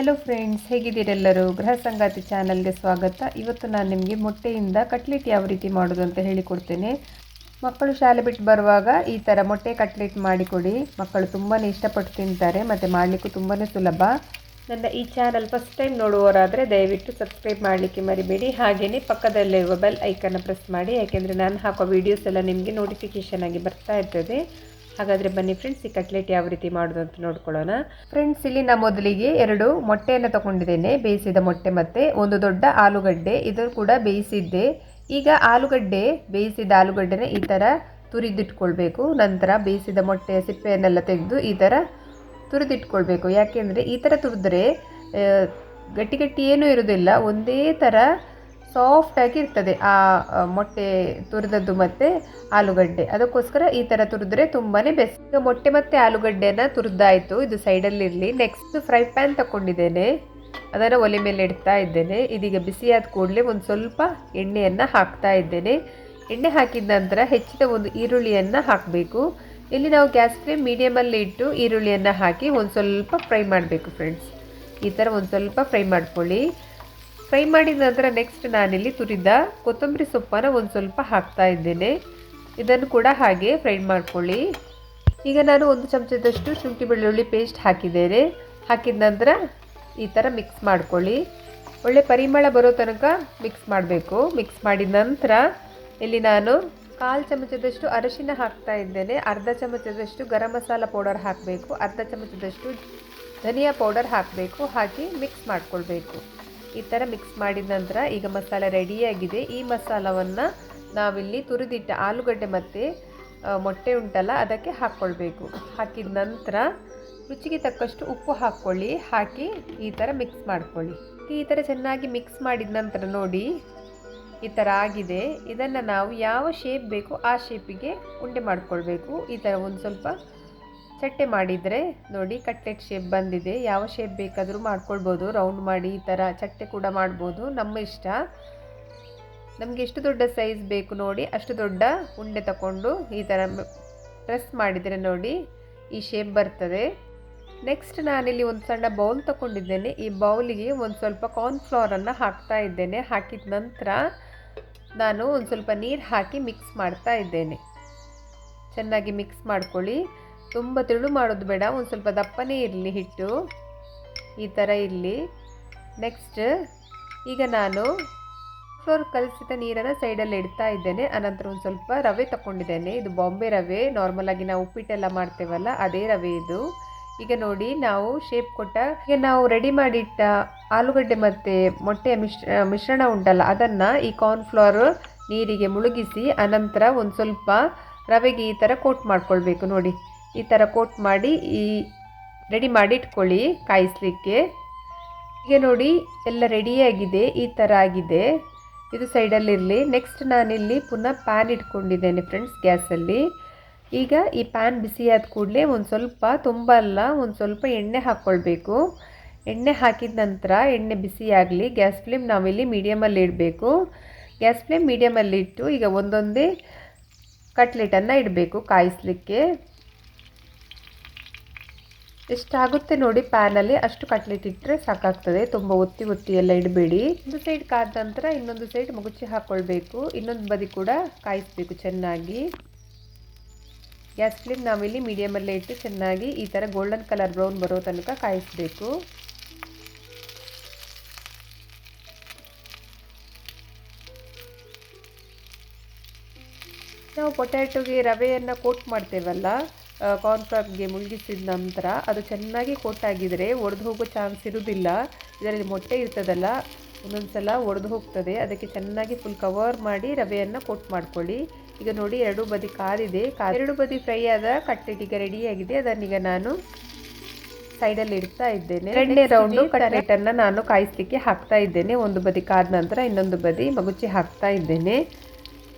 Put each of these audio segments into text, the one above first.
Hello friends ಹೇಗಿದ್ದೀರೆಲ್ಲರೂ ಗೃಹ ಸಂಗಾತಿ ಚಾನಲ್ಗೆ ಸ್ವಾಗತ. ಇವತ್ತು ನಾನು ನಿಮಗೆ ಮೊಟ್ಟೆಯಿಂದ ಕಟ್ಲೆಟ್ ಯಾವ ರೀತಿ ಮಾಡೋದು ಅಂತ ಹೇಳಿಕೊಡ್ತೇನೆ. ಮಕ್ಕಳು ಶಾಲೆ ಬಿಟ್ಟು ಬರುವಾಗ ಈ ಥರ ಮೊಟ್ಟೆ ಕಟ್ಲೆಟ್ ಮಾಡಿಕೊಡಿ. ಮಕ್ಕಳು ತುಂಬಾ ಇಷ್ಟಪಟ್ಟು ತಿಂತಾರೆ, ಮತ್ತು ಮಾಡಲಿಕ್ಕೂ ತುಂಬಾ ಸುಲಭ. ನನ್ನ ಈ ಚಾನಲ್ ಫಸ್ಟ್ ಟೈಮ್ ನೋಡುವವರಾದರೆ ದಯವಿಟ್ಟು ಸಬ್ಸ್ಕ್ರೈಬ್ ಮಾಡಲಿಕ್ಕೆ ಮರಿಬೇಡಿ. ಹಾಗೆಯೇ ಪಕ್ಕದಲ್ಲಿರುವ ಬೆಲ್ ಐಕನ್ನ ಪ್ರೆಸ್ ಮಾಡಿ. ಯಾಕೆಂದರೆ ನಾನು ಹಾಕೋ ವೀಡಿಯೋಸ್ ಎಲ್ಲ ನಿಮಗೆ ನೋಟಿಫಿಕೇಷನ್ ಆಗಿ ಬರ್ತಾ ಇರ್ತದೆ. ಹಾಗಾದರೆ ಬನ್ನಿ ಫ್ರೆಂಡ್ಸ್ ಈ ಕಟ್ಲೆಟ್ ಯಾವ ರೀತಿ ಮಾಡೋದು ಅಂತ ನೋಡ್ಕೊಳ್ಳೋಣ. ಫ್ರೆಂಡ್ಸ್ ಇಲ್ಲಿ ನಾ ಮೊದಲಿಗೆ ಎರಡು ಮೊಟ್ಟೆಯನ್ನು ತಗೊಂಡಿದ್ದೇನೆ. ಬೇಯಿಸಿದ ಮೊಟ್ಟೆ ಮತ್ತು ಒಂದು ದೊಡ್ಡ ಆಲೂಗಡ್ಡೆ. ಇದು ಕೂಡ ಬೇಯಿಸಿದ್ದೆ. ಈಗ ಆಲೂಗಡ್ಡೆ, ಬೇಯಿಸಿದ ಆಲೂಗಡ್ಡೆನ ಈ ಥರ ತುರಿದಿಟ್ಕೊಳ್ಬೇಕು. ನಂತರ ಬೇಯಿಸಿದ ಮೊಟ್ಟೆಯ ಸಿಪ್ಪೆಯನ್ನೆಲ್ಲ ತೆಗೆದು ಈ ಥರ ತುರಿದಿಟ್ಕೊಳ್ಬೇಕು. ಯಾಕೆಂದರೆ ಈ ಥರ ತುರಿದ್ರೆ ಗಟ್ಟಿ ಗಟ್ಟಿ ಏನೂ ಇರೋದಿಲ್ಲ. ಒಂದೇ ಥರ ಸಾಫ್ಟಾಗಿ ಇರ್ತದೆ. ಆ ಮೊಟ್ಟೆ ತುರಿದದ್ದು ಮತ್ತು ಆಲೂಗಡ್ಡೆ. ಅದಕ್ಕೋಸ್ಕರ ಈ ಥರ ತುರಿದ್ರೆ ತುಂಬಾ ಬೆಸ್ಟ್ ಈಗ ಮೊಟ್ಟೆ ಮತ್ತು ಆಲೂಗಡ್ಡೆನ ತುರಿದಾಯಿತು. ಇದು ಸೈಡಲ್ಲಿರಲಿ ನೆಕ್ಸ್ಟ್ ಫ್ರೈ ಪ್ಯಾನ್ ತಗೊಂಡಿದ್ದೇನೆ ಅದನ್ನು ಒಲೆ ಮೇಲೆ ಇಡ್ತಾ ಇದ್ದೇನೆ. ಇದೀಗ ಬಿಸಿಯಾದ ಕೂಡಲೇ ಒಂದು ಸ್ವಲ್ಪ ಎಣ್ಣೆಯನ್ನು ಹಾಕ್ತಾ ಇದ್ದೇನೆ. ಎಣ್ಣೆ ಹಾಕಿದ ನಂತರ ಹೆಚ್ಚಿದ ಒಂದು ಈರುಳ್ಳಿಯನ್ನು ಹಾಕಬೇಕು. ಇಲ್ಲಿ ನಾವು ಗ್ಯಾಸ್ ಫ್ಲೇಮ್ ಮೀಡಿಯಮಲ್ಲಿ ಇಟ್ಟು ಈರುಳ್ಳಿಯನ್ನು ಹಾಕಿ ಒಂದು ಸ್ವಲ್ಪ ಫ್ರೈ ಮಾಡಬೇಕು ಫ್ರೆಂಡ್ಸ್ ಈ ಥರ ಒಂದು ಸ್ವಲ್ಪ ಫ್ರೈ ಮಾಡ್ಕೊಳ್ಳಿ. ಫ್ರೈ ಮಾಡಿದ ನಂತರ ನೆಕ್ಸ್ಟ್ ನಾನಿಲ್ಲಿ ತುರಿದ ಕೊತ್ತಂಬರಿ ಸೊಪ್ಪನ್ನು ಒಂದು ಸ್ವಲ್ಪ ಹಾಕ್ತಾ ಇದ್ದೇನೆ. ಇದನ್ನು ಕೂಡ ಹಾಗೆ ಫ್ರೈ ಮಾಡ್ಕೊಳ್ಳಿ. ಈಗ ನಾನು ಒಂದು ಚಮಚದಷ್ಟು ಶುಂಠಿ ಬೆಳ್ಳುಳ್ಳಿ ಪೇಸ್ಟ್ ಹಾಕಿದ್ದೇನೆ. ಹಾಕಿದ ನಂತರ ಈ ಥರ ಮಿಕ್ಸ್ ಮಾಡ್ಕೊಳ್ಳಿ. ಒಳ್ಳೆ ಪರಿಮಳ ಬರೋ ತನಕ ಮಿಕ್ಸ್ ಮಾಡಬೇಕು. ಮಿಕ್ಸ್ ಮಾಡಿದ ನಂತರ ಇಲ್ಲಿ ನಾನು ಕಾಲು ಚಮಚದಷ್ಟು ಅರಶಿನ ಹಾಕ್ತಾ ಇದ್ದೇನೆ. ಅರ್ಧ ಚಮಚದಷ್ಟು ಗರಂ ಮಸಾಲ ಪೌಡರ್ ಹಾಕಬೇಕು. ಅರ್ಧ ಚಮಚದಷ್ಟು ಧನಿಯಾ ಪೌಡರ್ ಹಾಕಬೇಕು. ಹಾಕಿ ಮಿಕ್ಸ್ ಮಾಡ್ಕೊಳ್ಬೇಕು. ಈ ಥರ ಮಿಕ್ಸ್ ಮಾಡಿದ ನಂತರ ಈಗ ಮಸಾಲೆ ರೆಡಿಯಾಗಿದೆ ಈ ಮಸಾಲವನ್ನು ನಾವಿಲ್ಲಿ ತುರಿದಿಟ್ಟ ಆಲೂಗಡ್ಡೆ ಮತ್ತು ಮೊಟ್ಟೆ ಉಂಟಲ್ಲ, ಅದಕ್ಕೆ ಹಾಕ್ಕೊಳ್ಬೇಕು ಹಾಕಿದ ನಂತರ ರುಚಿಗೆ ತಕ್ಕಷ್ಟು ಉಪ್ಪು ಹಾಕ್ಕೊಳ್ಳಿ ಹಾಕಿ ಈ ಥರ ಮಿಕ್ಸ್ ಮಾಡ್ಕೊಳ್ಳಿ. ಈ ಥರ ಚೆನ್ನಾಗಿ ಮಿಕ್ಸ್ ಮಾಡಿದ ನಂತರ ನೋಡಿ, ಈ ಥರ ಆಗಿದೆ. ಇದನ್ನು ನಾವು ಯಾವ ಶೇಪ್ ಬೇಕೋ ಆ ಶೇಪಿಗೆ ಉಂಡೆ ಮಾಡ್ಕೊಳ್ಬೇಕು. ಈ ಥರ ಒಂದು ಸ್ವಲ್ಪ ಚಟ್ಟೆ ಮಾಡಿದರೆ ನೋಡಿ ಕಟ್ಲೆಟ್ ಶೇಪ್ ಬಂದಿದೆ. ಯಾವ ಶೇಪ್ ಬೇಕಾದರೂ ಮಾಡ್ಕೊಳ್ಬೋದು. ರೌಂಡ್ ಮಾಡಿ ಈ ಥರ ಚಟ್ಟೆ ಕೂಡ ಮಾಡ್ಬೋದು. ನಮ್ಮ ಇಷ್ಟ. ನಮಗೆ ಎಷ್ಟು ದೊಡ್ಡ ಸೈಜ್ ಬೇಕು ನೋಡಿ, ಅಷ್ಟು ದೊಡ್ಡ ಉಂಡೆ ತಗೊಂಡು ಈ ಥರ ಪ್ರೆಸ್ ಮಾಡಿದರೆ ನೋಡಿ ಈ ಶೇಪ್ ಬರ್ತದೆ. ನೆಕ್ಸ್ಟ್ ನಾನಿಲ್ಲಿ ಒಂದು ಸಣ್ಣ ಬೌಲ್ ತಗೊಂಡಿದ್ದೇನೆ ಈ ಬೌಲಿಗೆ ಒಂದು ಸ್ವಲ್ಪ ಕಾರ್ನ್ಫ್ಲವರನ್ನು ಹಾಕ್ತಾ ಇದ್ದೇನೆ. ಹಾಕಿದ ನಂತರ ನಾನು ಒಂದು ಸ್ವಲ್ಪ ನೀರು ಹಾಕಿ ಮಿಕ್ಸ್ ಮಾಡ್ತಾ ಇದ್ದೇನೆ. ಚೆನ್ನಾಗಿ ಮಿಕ್ಸ್ ಮಾಡ್ಕೊಳ್ಳಿ. ತುಂಬ ತಿಳು ಮಾಡೋದು ಬೇಡ, ಒಂದು ಸ್ವಲ್ಪ ದಪ್ಪನೇ ಇರಲಿ ಹಿಟ್ಟು. ಈ ಥರ ಇರಲಿ. ನೆಕ್ಸ್ಟ್ ಈಗ ನಾನು ಫ್ಲೋರ್ ಕಲಸಿದ ನೀರನ್ನು ಸೈಡಲ್ಲಿ ಇಡ್ತಾ ಇದ್ದೇನೆ. ಅನಂತರ ಒಂದು ಸ್ವಲ್ಪ ರವೆ ತಗೊಂಡಿದ್ದೇನೆ ಇದು ಬಾಂಬೆ ರವೆ. ನಾರ್ಮಲಾಗಿ ನಾವು ಉಪ್ಪಿಟ್ಟೆಲ್ಲ ಮಾಡ್ತೇವಲ್ಲ, ಅದೇ ರವೆ ಇದು. ಈಗ ನೋಡಿ, ನಾವು ಶೇಪ್ ಕೊಟ್ಟ, ಈಗ ನಾವು ರೆಡಿ ಮಾಡಿಟ್ಟ ಆಲೂಗಡ್ಡೆ ಮತ್ತು ಮೊಟ್ಟೆಯ ಮಿಶ್ರ ಮಿಶ್ರಣ ಉಂಟಲ್ಲ, ಅದನ್ನು ಈ ಕಾರ್ನ್ಫ್ಲವರ್ ನೀರಿಗೆ ಮುಳುಗಿಸಿ, ಅನಂತರ ಒಂದು ಸ್ವಲ್ಪ ರವೆಗೆ ಈ ಥರ ಕೋಟ್ ಮಾಡ್ಕೊಳ್ಬೇಕು ನೋಡಿ. ಈ ಥರ ಕೋಟ್ ಮಾಡಿ, ಈ ರೆಡಿ ಮಾಡಿ ಇಟ್ಕೊಳ್ಳಿ ಕಾಯಿಸ್ಲಿಕ್ಕೆ. ಈಗ ನೋಡಿ, ಎಲ್ಲ ರೆಡಿಯಾಗಿದೆ ಈ ಥರ ಆಗಿದೆ. ಇದು ಸೈಡಲ್ಲಿರಲಿ ನೆಕ್ಸ್ಟ್ ನಾನಿಲ್ಲಿ ಪುನಃ ಪ್ಯಾನ್ ಇಟ್ಕೊಂಡಿದ್ದೇನೆ ಫ್ರೆಂಡ್ಸ್ ಗ್ಯಾಸಲ್ಲಿ ಈಗ ಈ ಪ್ಯಾನ್ ಬಿಸಿಯಾದ ಕೂಡಲೇ ಒಂದು ಸ್ವಲ್ಪ ತುಂಬ ಅಲ್ಲ, ಒಂದು ಸ್ವಲ್ಪ ಎಣ್ಣೆ ಹಾಕ್ಕೊಳ್ಬೇಕು ಎಣ್ಣೆ ಹಾಕಿದ ನಂತರ ಎಣ್ಣೆ ಬಿಸಿಯಾಗಲಿ ಗ್ಯಾಸ್ ಫ್ಲೇಮ್ ನಾವಿಲ್ಲಿ ಮೀಡಿಯಮಲ್ಲಿ ಇಡಬೇಕು. ಗ್ಯಾಸ್ ಫ್ಲೇಮ್ ಮೀಡಿಯಮಲ್ಲಿ ಇಟ್ಟು ಈಗ ಒಂದೊಂದೇ ಕಟ್ಲೆಟನ್ನು ಇಡಬೇಕು ಕಾಯಿಸ್ಲಿಕ್ಕೆ. ಎಷ್ಟಾಗುತ್ತೆ ನೋಡಿ ಪ್ಯಾನಲ್ಲಿ ಅಷ್ಟು ಕಟ್ಲೆಟ್ ಇಟ್ಟರೆ ಸಾಕಾಗ್ತದೆ. ತುಂಬ ಒತ್ತಿ ಒತ್ತಿ ಎಲ್ಲ ಇಡಬೇಡಿ. ಒಂದು ಸೈಡ್ ಕಾದ ನಂತರ ಇನ್ನೊಂದು ಸೈಡ್ ಮುಗುಚಿ ಹಾಕ್ಕೊಳ್ಬೇಕು ಇನ್ನೊಂದು ಬದಿ ಕೂಡ ಕಾಯಿಸ್ಬೇಕು ಚೆನ್ನಾಗಿ. ಗ್ಯಾಸ್ ಫ್ಲೇಮ್ ನಾವಿಲ್ಲಿ ಮೀಡಿಯಮಲ್ಲೇ ಇಟ್ಟು ಚೆನ್ನಾಗಿ ಈ ಥರ ಗೋಲ್ಡನ್ ಕಲರ್ ಬ್ರೌನ್ ಬರೋ ತನಕ ಕಾಯಿಸಬೇಕು. ನಾವು ಪೊಟ್ಯಾಟೊಗೆ ರವೆಯನ್ನು ಕೋಟ್ ಮಾಡ್ತೇವಲ್ಲ ಕಾರ್ನ್ಫ್ಲವರ್ಗೆ ಮುಳುಗಿಸಿದ ನಂತರ ಅದು ಚೆನ್ನಾಗಿ ಕೊಟ್ಟಾಗಿದ್ದರೆ ಆಗಿದರೆ ಒಡೆದು ಹೋಗೋ ಚಾನ್ಸ್ ಇರುವುದಿಲ್ಲ ಇದರಲ್ಲಿ ಮೊಟ್ಟೆ ಇರ್ತದಲ್ಲ ಒಂದೊಂದು ಸಲ ಒಡೆದು ಹೋಗ್ತದೆ. ಅದಕ್ಕೆ ಚೆನ್ನಾಗಿ ಫುಲ್ ಕವರ್ ಮಾಡಿ ರವೆಯನ್ನು ಕೊಟ್ ಮಾಡ್ಕೊಳ್ಳಿ. ಈಗ ನೋಡಿ ಎರಡು ಬದಿ ಕಾದಿದೆ ಎರಡು ಬದಿ ಫ್ರೈ ಆದ ಕಟ್ಲೆಟ್ ಈಗ ರೆಡಿಯಾಗಿದೆ ಅದನ್ನೀಗ ನಾನು ಸೈಡಲ್ಲಿ ಇಡ್ತಾ ಇದ್ದೇನೆ. ಎರಡನೇ ರೌಂಡು ಕಟ್ಲೆಟನ್ನು ನಾನು ಕಾಯಿಸ್ಲಿಕ್ಕೆ ಹಾಕ್ತಾ ಇದ್ದೇನೆ. ಒಂದು ಬದಿ ಕಾದ ನಂತರ ಇನ್ನೊಂದು ಬದಿ ಮಗುಚಿ ಹಾಕ್ತಾ ಇದ್ದೇನೆ.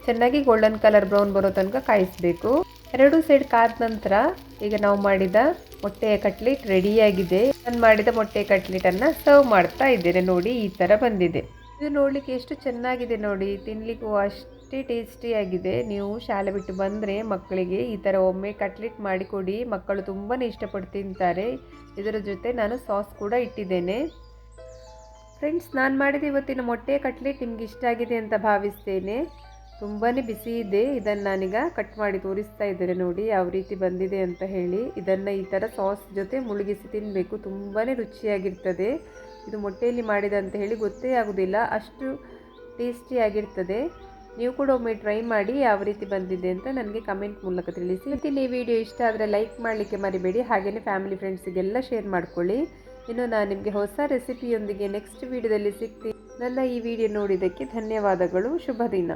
ಚೆನ್ನಾಗಿ ಗೋಲ್ಡನ್ ಕಲರ್ ಬ್ರೌನ್ ಬರೋ ತನಕ ಕಾಯಿಸಬೇಕು. ಎರಡು ಸೈಡ್ ಕಾದ ನಂತರ ಈಗ ನಾವು ಮಾಡಿದ ಮೊಟ್ಟೆಯ ಕಟ್ಲೆಟ್ ರೆಡಿಯಾಗಿದೆ. ನಾನು ಮಾಡಿದ ಮೊಟ್ಟೆಯ ಕಟ್ಲೆಟನ್ನು ಸರ್ವ್ ಮಾಡ್ತಾ ಇದ್ದೇನೆ. ನೋಡಿ, ಈ ಥರ ಬಂದಿದೆ. ಇದು ನೋಡಲಿಕ್ಕೆ ಎಷ್ಟು ಚೆನ್ನಾಗಿದೆ ನೋಡಿ. ತಿನ್ನಲಿಕ್ಕೂ ಅಷ್ಟೇ ಅಷ್ಟೇ ಟೇಸ್ಟಿಯಾಗಿದೆ ನೀವು ಶಾಲೆ ಬಿಟ್ಟು ಬಂದರೆ ಮಕ್ಕಳಿಗೆ ಈ ಥರ ಒಮ್ಮೆ ಕಟ್ಲೆಟ್ ಮಾಡಿಕೊಡಿ ಮಕ್ಕಳು ತುಂಬಾ ಇಷ್ಟಪಟ್ಟು ತಿಂತಾರೆ. ಇದರ ಜೊತೆ ನಾನು ಸಾಸ್ ಕೂಡ ಇಟ್ಟಿದ್ದೇನೆ. ಫ್ರೆಂಡ್ಸ್, ನಾನು ಮಾಡಿದ ಇವತ್ತಿನ ಮೊಟ್ಟೆ ಕಟ್ಲೆಟ್ ನಿಮ್ಗೆ ಇಷ್ಟ ಆಗಿದೆ ಅಂತ ಭಾವಿಸ್ತೇನೆ. ತುಂಬಾ ಬಿಸಿ ಇದೆ. ಇದನ್ನು ನಾನೀಗ ಕಟ್ ಮಾಡಿ ತೋರಿಸ್ತಾ ಇದ್ದೇನೆ ನೋಡಿ ಯಾವ ರೀತಿ ಬಂದಿದೆ ಅಂತ ಹೇಳಿ. ಇದನ್ನು ಈ ಥರ ಸಾಸ್ ಜೊತೆ ಮುಳುಗಿಸಿ ತಿನ್ನಬೇಕು ತುಂಬಾ ರುಚಿಯಾಗಿರ್ತದೆ. ಇದು ಮೊಟ್ಟೆಯಲ್ಲಿ ಮಾಡಿದೆ ಮಾಡಿದಂತ ಹೇಳಿ ಗೊತ್ತೇ ಆಗೋದಿಲ್ಲ. ಅಷ್ಟು ಟೇಸ್ಟಿಯಾಗಿರ್ತದೆ ನೀವು ಕೂಡ ಒಮ್ಮೆ ಟ್ರೈ ಮಾಡಿ ಯಾವ ರೀತಿ ಬಂದಿದೆ ಅಂತ ನನಗೆ ಕಮೆಂಟ್ ಮೂಲಕ ತಿಳಿಸಿ. ಇವತ್ತಿನ ಈ ವಿಡಿಯೋ ಇಷ್ಟ ಆದರೆ ಲೈಕ್ ಮಾಡಲಿಕ್ಕೆ ಮರಿಬೇಡಿ. ಹಾಗೆಯೇ ಫ್ಯಾಮಿಲಿ ಫ್ರೆಂಡ್ಸಿಗೆಲ್ಲ ಶೇರ್ ಮಾಡ್ಕೊಳ್ಳಿ. ಇನ್ನು ನಾನು ನಿಮಗೆ ಹೊಸ ರೆಸಿಪಿಯೊಂದಿಗೆ ನೆಕ್ಸ್ಟ್ ವಿಡಿಯೋದಲ್ಲಿ ಸಿಗ್ತೀನಿ. ನನ್ನ ಈ ವಿಡಿಯೋ ನೋಡಿದ್ದಕ್ಕೆ ಧನ್ಯವಾದಗಳು. ಶುಭ ದಿನ.